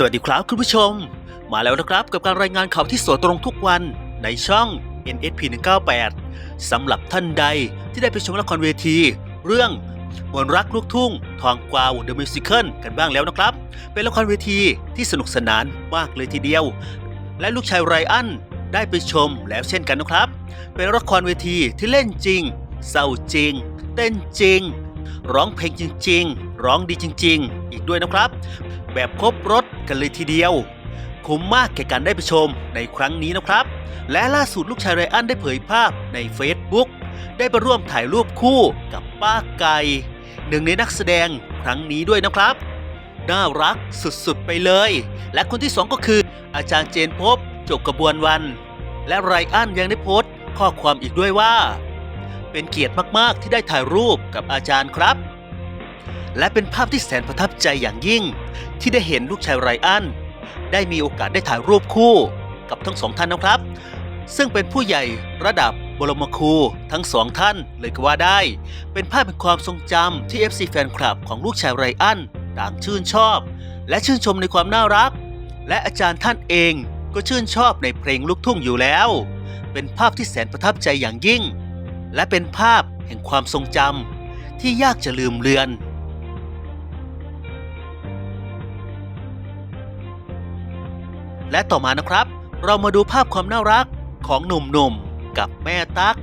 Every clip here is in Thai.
สวัสดีครับคุณผู้ชม มาแล้วนะครับกับการรายงานข่าวที่สดตรงทุกวันในช่อง NSP 198สำหรับท่านใดที่ได้ไปชมละครเวที เรื่องมนรักลูกทุ่ง ทองกวาวเดอะมิวสิคลกันบ้างแล้วนะครับ เป็นละครเวทีที่สนุกสนานมากเลยทีเดียว และลูกชายไรอันได้ไปชมแล้วเช่นกันนะครับ เป็นละครเวทีที่เล่นจริงเศร้าจริง เต้นจริง ร้องเพลงจริงๆ ร้องดีจริง ๆ อีกด้วยนะครับ แบบครบรถกันเลยทีเดียว คุ้มมากแก่การได้ไปชมในครั้งนี้นะครับ และล่าสุดลูกชายไรอันได้เผยภาพใน Facebook ได้ไปร่วมถ่ายรูปคู่กับป้าไก่หนึ่งในนักแสดงครั้งนี้ด้วยนะครับ น่ารักสุดๆไปเลย และคนที่สองก็คือ อาจารย์เจนพบจบกระบวนวัน และไรอันยังได้โพสต์ข้อความอีกด้วยว่า เป็นเกียรติมากๆที่ได้ถ่ายรูปกับอาจารย์ครับ และเป็นภาพที่แสนประทับใจอย่างยิ่ง ที่ได้เห็นลูกชายไรอัน ได้มีโอกาสได้ถ่ายรูปคู่กับทั้งสองท่านนะครับ ซึ่งเป็นผู้ใหญ่ระดับบรมครูทั้งสองท่านเลยก็ว่าได้ เป็นภาพเป็นความทรงจำที่ FC แฟนคลับของลูกชายไรอันต่างชื่นชอบ และชื่นชมในความน่ารัก และอาจารย์ท่านเองก็ชื่นชอบในเพลงลูกทุ่งอยู่แล้ว เป็นภาพที่แสนประทับใจอย่างยิ่ง และเป็นภาพแห่งความทรงจำที่ยากจะลืมเลือน และต่อมานะครับ เรามาดูภาพความน่ารักของหนุ่มๆกับแม่ตั๊ก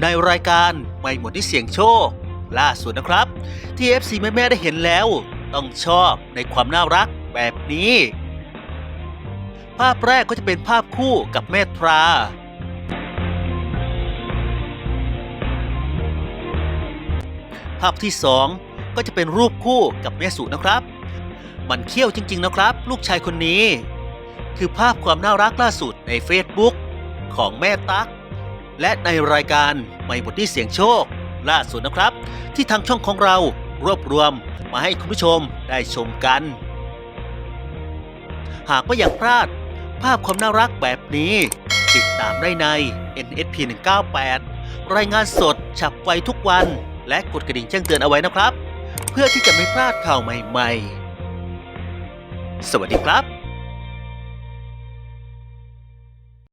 ในรายการไม่หมดที่เสียงโชค ล่าสุดนะครับที่ FC แม่ๆได้เห็นแล้ว ต้องชอบในความน่ารักแบบนี้ ภาพแรกก็จะเป็นภาพคู่กับแม่ตราภาพที่สองก็จะเป็นรูปคู่กับแม่สุนะครับ มันเขี้ยวจริง ๆ นะครับ ลูกชายคนนี้ คือภาพความน่ารักล่าสุดใน Facebook ของแม่ตั๊กและในรายการไม่บทที่เสียงโชค ล่าสุดนะครับ ที่ทางช่องของเรารวบรวมมาให้คุณผู้ชมได้ชมกัน หากไม่อยากพลาด ภาพความน่ารักแบบนี้ ติดตามได้ใน NSP 198รายงานสดฉับไวทุกวัน และกดกระดิ่งแจ้งเตือนเอาไว้นะครับ เพื่อที่จะไม่พลาดข่าวใหม่ ๆ สวัสดีครับ